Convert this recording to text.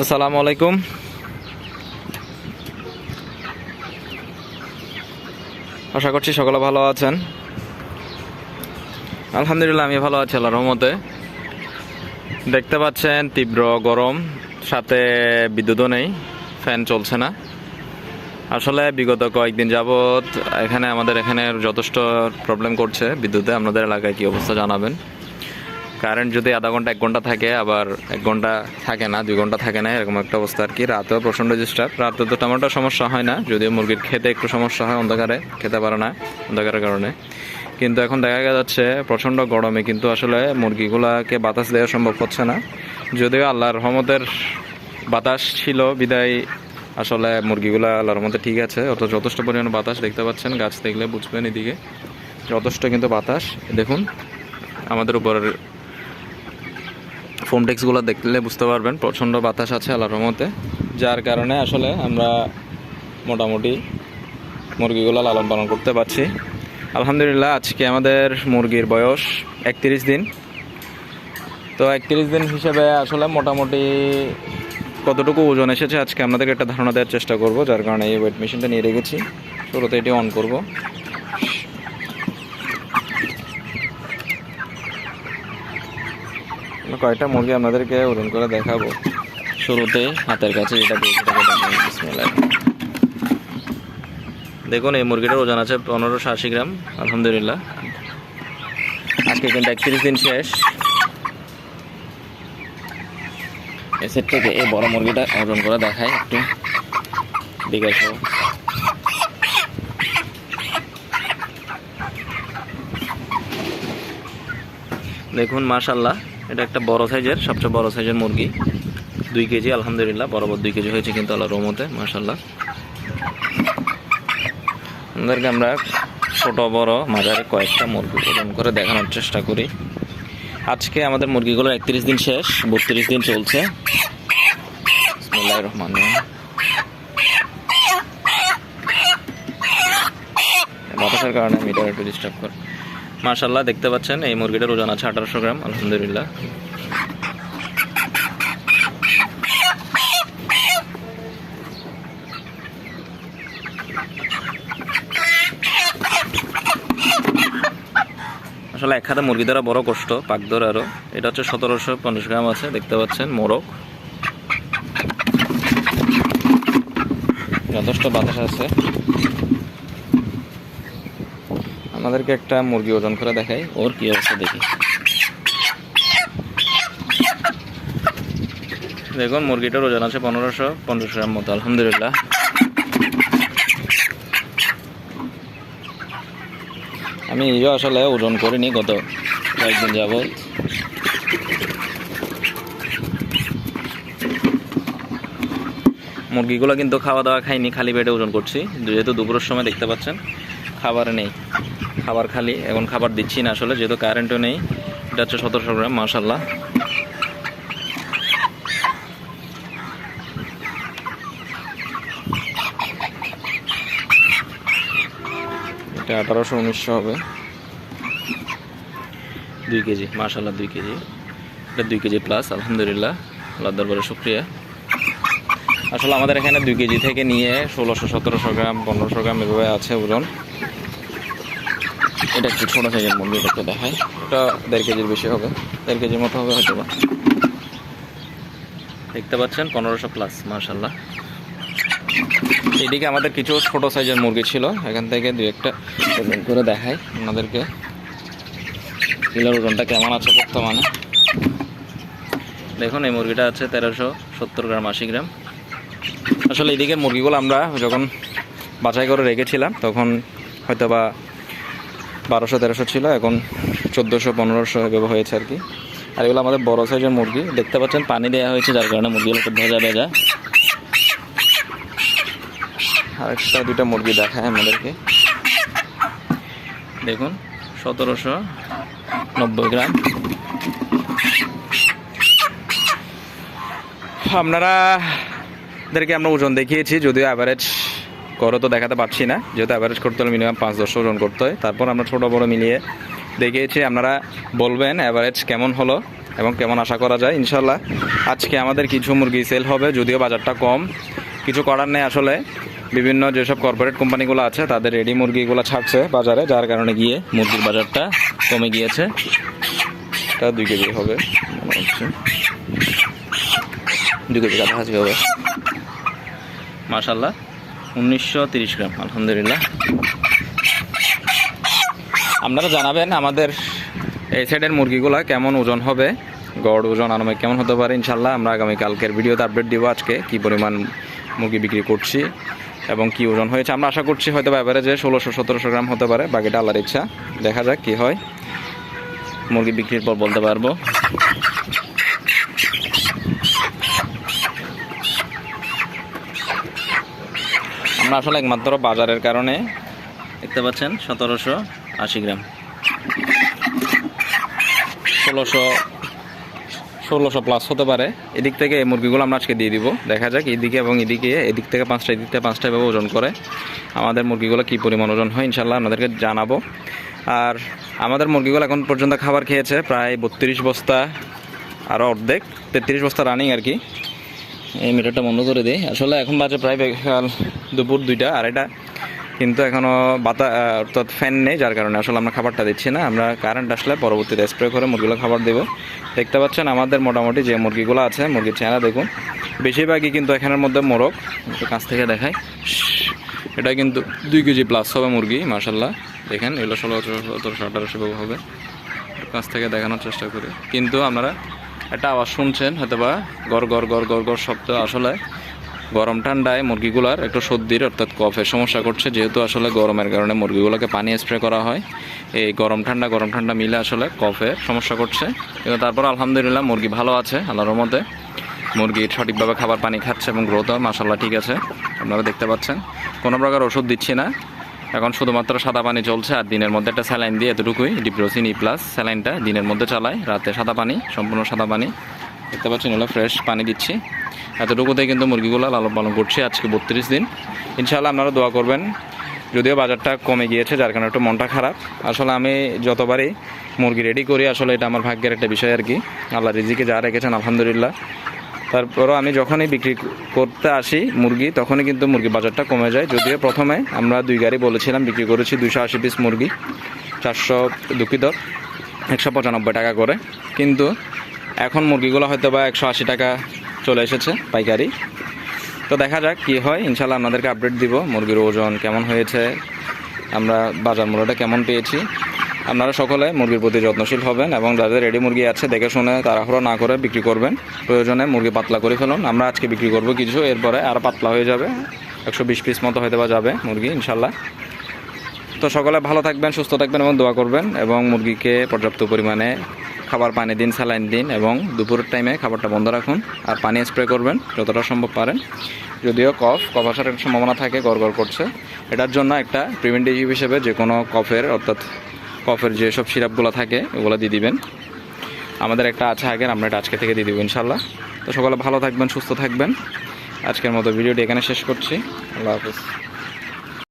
আসসালামু আলাইকুম। আশা করছি সকলে ভালো আছেন। আলহামদুলিল্লাহ আমি ভালো আছি, আল্লাহর রহমতে। দেখতে পাচ্ছেন, তীব্র গরম, সাথে বিদ্যুৎও নেই, ফ্যান চলছে না। আসলে বিগত কয়েকদিন যাবৎ এখানে আমাদের এখানে যথেষ্ট প্রবলেম করছে বিদ্যুতে। আপনাদের এলাকায় কি অবস্থা জানাবেন? কারেন্ট যদি আধা ঘণ্টা, এক ঘণ্টা থাকে, আবার এক ঘণ্টা থাকে না, দুই ঘণ্টা থাকে না, এরকম একটা অবস্থা আর কি। রাতেও প্রচণ্ড ডিস্টার্ব। রাতে তো একটা সমস্যা হয় না, যদিও মুরগির খেতে একটু সমস্যা হয় অন্ধকারে, খেতে পারে না অন্ধকারের কারণে। কিন্তু এখন দেখা যাচ্ছে প্রচণ্ড গরমে, কিন্তু আসলে মুরগিগুলাকে বাতাস দেওয়া সম্ভব হচ্ছে না। যদিও আল্লাহর রহমতের বাতাস ছিল, বিদায়, আসলে মুরগিগুলা আল্লাহর রহমতে ঠিক আছে অত যথেষ্ট পরিমাণে বাতাস দেখতে পাচ্ছেন, গাছ দেখলে বুঝবেন এদিকে। যথেষ্ট কিন্তু বাতাস। দেখুন, আমাদের উপরের ফোম টেক্সগুলো দেখলে বুঝতে পারবেন। প্রচণ্ড বাতাস আছে আল্লাহর রহমতে। যার কারণে আসলে আমরা মোটামুটি মুরগিগুলো লালন পালন করতে পারছি। আলহামদুলিল্লাহ, আজকে আমাদের মুরগির বয়স একত্রিশ দিন। তো একত্রিশ দিন হিসেবে আসলে মোটামুটি কতটুকু ওজন এসেছে, আজকে আপনাদেরকে একটা ধারণা দেওয়ার চেষ্টা করব, যার কারণে এই ওয়েট মেশিনটা নিয়ে রেখেছি। শুরুতে এটি অন করব। কয়টা মুরগি আপনাদেরকে ওজন করে দেখাবো। শুরুতে হাতের কাছে যেটা। দেখুন, এই মুরগিটার ওজন আছে পনেরোশো আশি গ্রাম, আলহামদুলিল্লাহ। আজকে কিন্তু একত্রিশ দিন শেষ। এসের থেকে এই বড় মুরগিটা ওজন করে দেখায় একটু। দিকে। দেখুন মাশাল্লাহ এটা একটা বড় সাইজের, সবচেয়ে বড় সাইজের মুরগি। দুই কেজি, আলহামদুলিল্লাহ, বরাবর দুই কেজি হয়েছে কিন্তু আল্লাহ রহমতে মাশাল্লাহ আপনাদেরকে আমরা ছোট, বড়, মাঝারি কয়েকটা মুরগি ওজন করে দেখানোর চেষ্টা করি। আজকে আমাদের মুরগিগুলো একত্রিশ দিন শেষ, বত্রিশ দিন চলছে। বিসমিল্লাহির রহমানির রহিম। বাতাসের কারণে মিটার একটু ডিস্টার্ব করে। মাশাল্লাহ দেখতে পাচ্ছেন, এই মুরগিটার ওজন আছে আঠারোশো গ্রাম, আলহামদুলিল্লাহ। আসলে এক হাতে মুরগি দ্বারা বড় কষ্ট, পাক ধরে আরও। এটা হচ্ছে সতেরোশো পঞ্চাশ গ্রাম আছে, দেখতে পাচ্ছেন, মোরগ। যথেষ্ট বাতাস আছে। আমাদেরকে একটা মুরগি ওজন করে দেখাই। ওর কি অবস্থা দেখি। দেখুন, মুরগিটার ওজন আছে পনেরোশো পঞ্চাশ গ্রাম মতো, আলহামদুলিল্লাহ। আমি নিজেও আসলে ওজন করিনি, গত কয়েকদিন যাবৎ। মুরগিগুলো কিন্তু খাওয়া দাওয়া খাইনি, খালি পেটে ওজন করছি। যেহেতু দুপুরের সময় দেখতে পাচ্ছেন, খাবার নেই। খাবার খালি, এখন খাবার দিচ্ছি না আসলে, যেহেতু কারেন্টও নেই, এটা হচ্ছে সতেরোশো গ্রাম মাসাল্লাহ এটা আঠারোশো, উনিশশো হবে। দুই কেজি মাসাল্লাহ দুই কেজি। এটা দুই কেজি প্লাস আলহামদুলিল্লাহ আল্লাহ দরবারে শুক্রিয়া। আসলে আমাদের এখানে দুই কেজি থেকে নিয়ে ষোলোশো, সতেরোশো গ্রাম, পনেরোশো গ্রাম এভাবে আছে ওজন। এটা একটু ছোটো সাইজের মুরগি এটাকে দেখায় এটা দেড় কেজির বেশি হবে। দেড় কেজির মতো হবে হয়তো দেখতে পাচ্ছেন, পনেরোশো প্লাস মার্শাল্লাহ এদিকে আমাদের কিছু ছোট সাইজের মুরগি ছিল। এখান থেকে দু একটা ওজন করে দেখাই আপনাদেরকে। কিলোর ওজনটা কেমন আছে বর্তমানে? দেখুন, এই মুরগিটা আছে তেরোশো সত্তর গ্রাম, আশি গ্রাম। আসলে এদিকে মুরগিগুলো আমরা যখন বাছাই করে রেখেছিলাম, তখন হয়তো বা বারোশো তেরোশো ছিল, এখন চোদ্দোশো পনেরোশো এভাবে হয়েছে আর কি। আর এগুলো আমাদের বড় সাইজের মুরগি। দেখতে পাচ্ছেন, পানি দেওয়া হয়েছে, যার কারণে মুরগিগুলো একটু ভেজা ভেজা। আর একটা দুটা মুরগি দেখায় আমাদেরকে। দেখুন, সতেরোশো নব্বই গ্রাম। আপনারা দেরকে আমরা ওজন দেখিয়েছি, যদিও অ্যাভারেজ করে তো দেখাতে পারছি না, যেহেতু অ্যাভারেজ করতে হলে মিনিমাম পাঁচ দশ ওজন করতে হয়। তারপর আমরা ছোটো বড়ো মিলিয়ে দেখিয়েছি, আপনারা বলবেন অ্যাভারেজ কেমন হলো এবং কেমন আশা করা যায় ইনশাল্লাহ আজকে আমাদের কিছু মুরগি সেল হবে, যদিও বাজারটা কম। কিছু করার নেই আসলে। বিভিন্ন যেসব কর্পোরেট কোম্পানিগুলো আছে, তাদের রেডি মুরগিগুলো ছাড়ছে বাজারে, যার কারণে গিয়ে মুরগির বাজারটা কমে গিয়েছে। এটা দুই কেজি হবে দুই কেজি কাছাকাছি হবে। মাশাল্লাহ উনিশশো গ্রাম, আলহামদুলিল্লাহ। আপনারা জানাবেন আমাদের এই সাইডের মুরগিগুলা কেমন ওজন হবে, গড় ওজন আনুমানিক কেমন হতে পারে ইনশাল্লাহ আমরা আগামী কালকের ভিডিওতে আপডেট দিব আজকে, কি পরিমাণ মুরগি বিক্রি করছি এবং কি ওজন হয়েছে। আমরা আশা করছি হয়তো যে ষোলোশো সতেরোশো গ্রাম হতে পারে, বাকিটা আল্লাহর ইচ্ছা। দেখা যাক কি হয়। মুরগি বিক্রির পর বলতে পারব। আমরা আসলে একমাত্র বাজারের কারণে দেখতে পাচ্ছেন, সতেরোশো আশি গ্রাম। ষোলোশো ষোলোশো প্লাস হতে পারে। এদিক থেকে এই মুরগিগুলো আমরা আজকে দিয়ে দিব। দেখা যাক এদিকে এবং এদিকে, এদিক থেকে পাঁচটা, এদিক থেকে পাঁচটা এভাবে ওজন করে আমাদের মুরগিগুলো কী পরিমাণ ওজন হয় ইনশাল্লাহ আপনাদেরকে জানাব। আর আমাদের মুরগিগুলো এখন পর্যন্ত খাবার খেয়েছে প্রায় বত্রিশ বস্তা আরও অর্ধেক, তেত্রিশ বস্তা রানিং আর কি। এই মিটারটা বন্ধ করে দিই আসলে এখন বাজে প্রায় দুপুর দুইটা, আড়াইটা। কিন্তু এখনও বাতা অর্থাৎ ফ্যান নেই, যার কারণে আসলে আমরা খাবারটা দিচ্ছি না। আমরা কারেন্ট আসলে পরবর্তীতে স্প্রে করে মুরগিগুলো খাবার দেবো। দেখতে পাচ্ছেন আমাদের মোটামুটি যে মুরগিগুলো আছে, মুরগির চেহারা দেখুন। বেশিরভাগই কিন্তু এখানের মধ্যে মোরগ। একটু কাছ থেকে দেখাই। এটা কিন্তু দুই কেজি প্লাস হবে মুরগি মার্শাল্লাহ দেখেন, এগুলো ষোলো সতেরোশো আঠারোশো হবে। কাছ থেকে দেখানোর চেষ্টা করি। কিন্তু আপনারা একটা আওয়াজ শুনছেন হয়তো বা গড় গড় গড় গড় গড় শব্দ আসলে। গরম ঠান্ডায় মুরগিগুলার একটু সর্দির, অর্থাৎ কফের সমস্যা করছে, যেহেতু আসলে গরমের কারণে মুরগিগুলোকে পানি স্প্রে করা হয়। এই গরম ঠান্ডা গরম ঠান্ডা মিলে আসলে কফের সমস্যা করছে। কিন্তু তারপর আলহামদুলিল্লাহ মুরগি ভালো আছে, আল্লাহর মতে মুরগি সঠিকভাবে খাবার পানি খাচ্ছে এবং গ্রোথ মাসাল্লাহ ঠিক আছে, আপনারা দেখতে পাচ্ছেন। কোনো প্রকার ওষুধ দিচ্ছি না। এখন শুধুমাত্র সাদা পানি চলছে আর দিনের মধ্যে একটা স্যালাইন দিয়ে এতটুকুই, ডিপ্রোসিন ই প্লাস, স্যালাইনটা দিনের মধ্যে চালায়, রাতে সাদা পানি, সম্পূর্ণ সাদা পানি। দেখতে পাচ্ছেন, এগুলো ফ্রেশ পানি দিচ্ছি। এতটুকুতেই কিন্তু মুরগিগুলো লালন পালন করছি আজকে বত্রিশ দিন। ইনশাআল্লাহ আপনারা দোয়া করবেন, যদিও বাজারটা কমে গিয়েছে, যার কারণে একটু মনটা খারাপ। আসলে আমি যতবারই মুরগি রেডি করি, আসলে এটা আমার ভাগ্যের একটা বিষয় আর কি। আল্লাহ রিজিকে যা রেখেছেন, আলহামদুলিল্লাহ। তারপরও আমি যখনই বিক্রি করতে আসি মুরগি, তখনই কিন্তু মুরগি বাজারটা কমে যায়। যদিও প্রথমে আমরা দুই গাড়ি বলেছিলাম বিক্রি করেছি দুশো আশি পিস মুরগি, চারশো দুঃখিত একশো পঁচানব্বই টাকা করে। কিন্তু এখন মুরগিগুলো হয়তো বা একশো আশি টাকা চলে এসেছে পাইকারি। তো দেখা যাক কি হয় ইনশাল্লাহ আপনাদেরকে আপডেট দিব মুরগির ওজন কেমন হয়েছে, আমরা বাজার মূল্যটা কেমন পেয়েছি। আপনারা সকলে মুরগির প্রতি যত্নশীল হবেন এবং যাদের রেডি মুরগি আছে, দেখে শুনে তাড়াহুড়ো না করে বিক্রি করবেন। প্রয়োজনে মুরগি পাতলা করে ফেলুন। আমরা আজকে বিক্রি করব কিছু, এরপরে আর পাতলা হয়ে যাবে। একশো বিশ পিস মতো হয়তো বা যাবে মুরগি ইনশাল্লাহ তো সকলে ভালো থাকবেন, সুস্থ থাকবেন এবং দোয়া করবেন এবং মুরগিকে পর্যাপ্ত পরিমাণে খাবার, পানি দিন, স্যালাইন দিন এবং দুপুরের টাইমে খাবারটা বন্ধ রাখুন আর পানি স্প্রে করবেন যতটা সম্ভব পারেন। যদিও কফ কফ আসার সম্ভাবনা থাকে গড় করছে। এটার জন্য একটা প্রিভেন্টিভ হিসেবে যে কোনো কফের অর্থাৎ কফের যেসব সিরাপগুলো থাকে, ওগুলো দিয়ে দিবেন। আমাদের একটা আছে আগের, আমরা এটা আজকে থেকে দিয়ে দেবো ইনশাল্লাহ তো সকালে ভালো থাকবেন, সুস্থ থাকবেন। আজকের মতো ভিডিওটি এখানে শেষ করছি। আল্লাহ হাফিজ।